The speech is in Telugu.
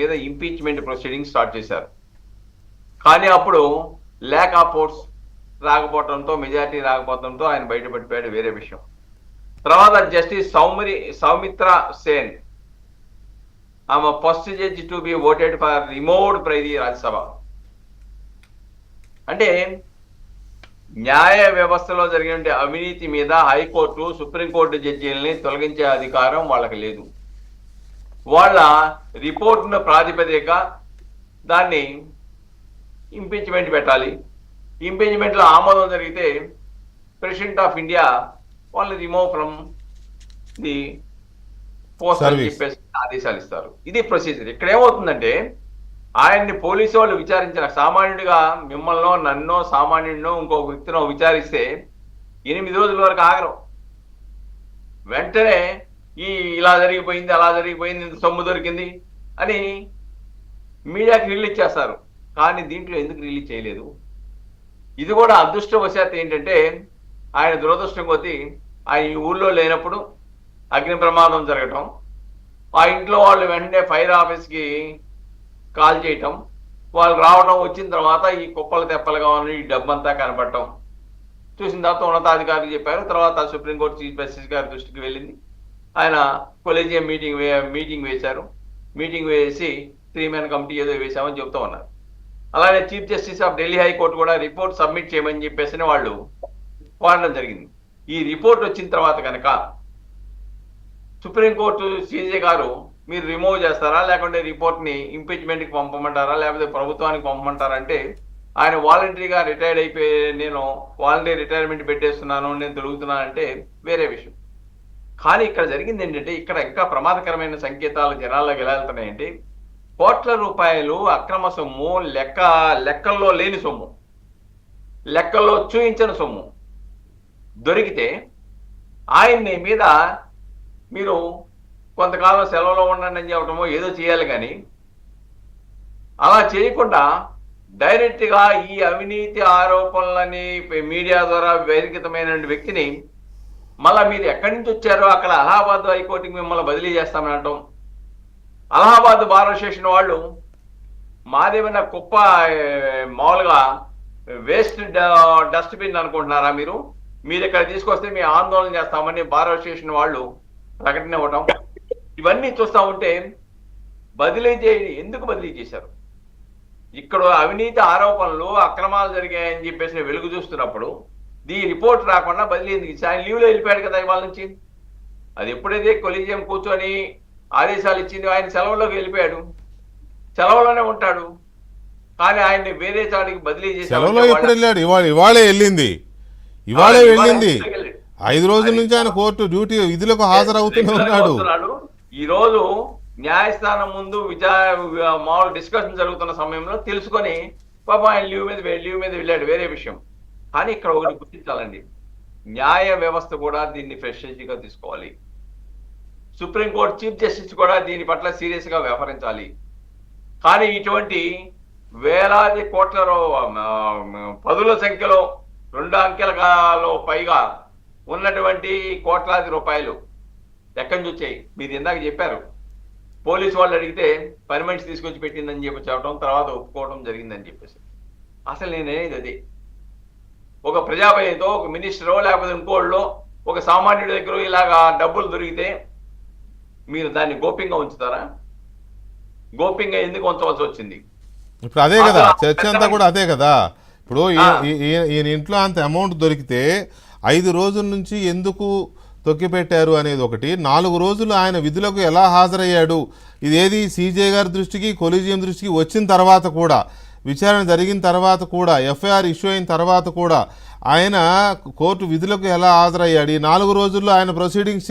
మీద ఇంపీచ్మెంట్ ప్రొసీడింగ్ స్టార్ట్ చేశారు. కానీ అప్పుడు ల్యాక్ ఆఫ్ ఓట్స్ రాకపోవడంతో మెజారిటీ రాకపోవడంతో ఆయన బయటపడిపోయాడు వేరే విషయం. తర్వాత జస్టిస్ సౌమరి సౌమిత్ర సేన్ ఆమె first judge to be voted for removed ప్రైది Rajya Sabha అంటే న్యాయ వ్యవస్థలో జరిగిన అవినీతి మీద హైకోర్టు సుప్రీంకోర్టు జడ్జీలని తొలగించే అధికారం వాళ్ళకి లేదు. వాళ్ళ రిపోర్ట్ను ప్రాతిపదిక దాన్ని ఇంపీచ్మెంట్ పెట్టాలి. ఇంపీచ్మెంట్లో ఆమోదం జరిగితే ప్రెసిడెంట్ ఆఫ్ ఇండియా వాళ్ళని రిమూవ్ ఫ్రమ్ ది పోస్ట్ అని. చెప్పేసి ఆదేశాలు ఇస్తారు. ఇది ప్రొసీజర్ ఇక్కడ ఏమవుతుందంటే ఆయన్ని పోలీసు వాళ్ళు విచారించిన సామాన్యుడిగా మిమ్మల్నో నన్నో సామాన్యుడినో ఇంకొక వ్యక్తినో విచారిస్తే ఎనిమిది రోజుల వరకు ఆగరు. వెంటనే ఈ ఇలా జరిగిపోయింది అలా జరిగిపోయింది ఇంత సొమ్ము దొరికింది అని మీడియాకి రిలీజ్ చేస్తారు. కానీ దీంట్లో ఎందుకు రిలీజ్ చేయలేదు? ఇది కూడా అదృష్టవశాత్తు ఏంటంటే ఆయన దురదృష్టం కొద్దీ ఆయన ఈ ఊళ్ళో లేనప్పుడు అగ్ని ప్రమాదం జరగటం ఆ ఇంట్లో వాళ్ళు వెంటనే ఫైర్ ఆఫీస్కి కాల్ చేయటం వాళ్ళు రావడం వచ్చిన తర్వాత ఈ కుప్పలు తెప్పలుగా ఉన్న ఈ డబ్బంతా కనపడటం. చూసిన తర్వాత ఉన్నతాధికారులు చెప్పారు తర్వాత సుప్రీంకోర్టు చీఫ్ జస్టిస్ గారి దృష్టికి వెళ్ళింది. ఆయన కొలేజియం మీటింగ్ వే- మీటింగ్ వేశారు. మీటింగ్ వేసి త్రీ మ్యాన్ కమిటీ ఏదో వేశామని చెప్తా ఉన్నారు. అలానే chief justice of Delhi high court కూడా రిపోర్ట్ సబ్మిట్ చేయమని చెప్పేసి వాళ్ళు కోరడం జరిగింది. ఈ రిపోర్ట్ వచ్చిన తర్వాత కనుక సుప్రీంకోర్టు సీజే గారు మీరు రిమూవ్ చేస్తారా? లేకుంటే రిపోర్ట్ని ఇంపీచ్మెంట్కి పంపమంటారా? లేకపోతే ప్రభుత్వానికి పంపమంటారా? అంటే ఆయన వాలంటరీగా రిటైర్డ్ అయిపోయి నేను వాలంటరీ రిటైర్మెంట్ పెట్టేస్తున్నాను నేను తిరుగుతున్నాను అంటే వేరే విషయం. కానీ ఇక్కడ జరిగింది ఏంటంటే ఇక్కడ ఇంకా ప్రమాదకరమైన సంకేతాలు జనాల్లోకి ఎలా వెళ్తున్నాయంటే కోట్ల రూపాయలు అక్రమ సొమ్ము లెక్క లెక్కల్లో లేని సొమ్ము లెక్కల్లో చూయించని సొమ్ము దొరికితే ఆయన్ని మీద మీరు కొంతకాలం సెలవులో ఉండండి అని చెప్పడమో ఏదో చేయాలి కానీ అలా చేయకుండా డైరెక్ట్గా ఈ అవినీతి ఆరోపణలని మీడియా ద్వారా బహిర్గతమైన వ్యక్తిని మళ్ళా మీరు ఎక్కడి నుంచి వచ్చారో అక్కడ అలహాబాద్ హైకోర్టుకి మిమ్మల్ని బదిలీ చేస్తామని అనటం అలహాబాద్ బార్ అసోసియేషన్ వాళ్ళు మాదేమైనా కుప్ప మామూలుగా వేస్ట్ డస్ట్బిన్ అనుకుంటున్నారా మీరు? మీరు ఇక్కడ తీసుకొస్తే మేము ఆందోళన చేస్తామని బార్ అసోసియేషన్ వాళ్ళు ప్రకటన ఇవ్వటం. ఇవన్నీ చూస్తా ఉంటే బదిలీ చేయ ఎందుకు బదిలీ చేశారు? ఇక్కడ అవినీతి ఆరోపణలు అక్రమాలు జరిగాయని చెప్పేసి వెలుగు చూస్తున్నప్పుడు దీ రిపోర్ట్ రాకుండా బదిలీ ఎందుకు ఇచ్చి ఆయన లీవ్లో వెళ్ళిపోయాడు కదా ఇవాళ నుంచి. అది ఎప్పుడైతే కొలీజియం కూర్చొని ఆదేశాలు ఇచ్చింది ఆయన సెలవులోకి వెళ్ళిపోయాడు. సెలవులోనే ఉంటాడు. కానీ ఆయన్ని వేరే చాటికి బదిలీ చేసి సెలవులో ఎప్పుడు వెళ్ళాడు? ఇవాళ ఇవాళే వెళ్ళింది. ఇవాళే వెళ్ళింది. ఐదు రోజుల నుంచి ఆయన కోర్టు డ్యూటీ విధులకు హాజరవుతూనే ఉన్నాడు. ఈ రోజు న్యాయస్థానం ముందు విచార మామూలు డిస్కషన్ జరుగుతున్న సమయంలో తెలుసుకొని పాప ఆయన లీవ్ మీద లీవ్ మీద వెళ్ళాడు వేరే విషయం. కానీ ఇక్కడ ఒకటి గుర్తించాలండి. న్యాయ వ్యవస్థ కూడా దీన్ని ఫ్రెష్ తీసుకోవాలి. సుప్రీంకోర్టు చీఫ్ జస్టిస్ కూడా దీని పట్ల సీరియస్గా వ్యవహరించాలి. కానీ ఇటువంటి వేలాది కోట్ల పదుల సంఖ్యలో రెండు అంకెలలో పైగా ఉన్నటువంటి కోట్లాది రూపాయలు ఎక్కడి నుంచి వచ్చాయి మీరు ఇందాక చెప్పారు. పోలీసు వాళ్ళు అడిగితే పని మనిషి తీసుకొచ్చి పెట్టిందని చెప్పి చెప్పడం తర్వాత ఒప్పుకోవడం జరిగిందని చెప్పేసి. అసలు నేనేది అది. ఒక ప్రజాపతితో ఒక మినిస్టరో లేకపోతే ఇంకోళ్ళో ఒక సామాన్యుడి దగ్గర ఇలాగా డబ్బులు దొరికితే మీరు దాన్ని గోప్యంగా ఉంచుతారా? గోప్యంగా ఎందుకు ఉంచవలసి వచ్చింది? ఇప్పుడు అదే కదా చర్చ అంతా కూడా అదే కదా. ఇప్పుడు ఈయన ఇంట్లో అంత అమౌంట్ దొరికితే ఐదు రోజుల నుంచి ఎందుకు తొక్కిపెట్టారు అనేది ఒకటి. నాలుగు రోజులు ఆయన విధులకు ఎలా హాజరయ్యాడు? ఇదేది సీజే గారి దృష్టికి కొలీజియం దృష్టికి వచ్చిన తర్వాత కూడా విచారణ జరిగిన తర్వాత కూడా ఎఫ్ఐఆర్ ఇష్యూ అయిన తర్వాత కూడా ఆయన కోర్టు విధులకు ఎలా హాజరయ్యాడు? ఈ నాలుగు రోజుల్లో ఆయన ప్రొసీడింగ్స్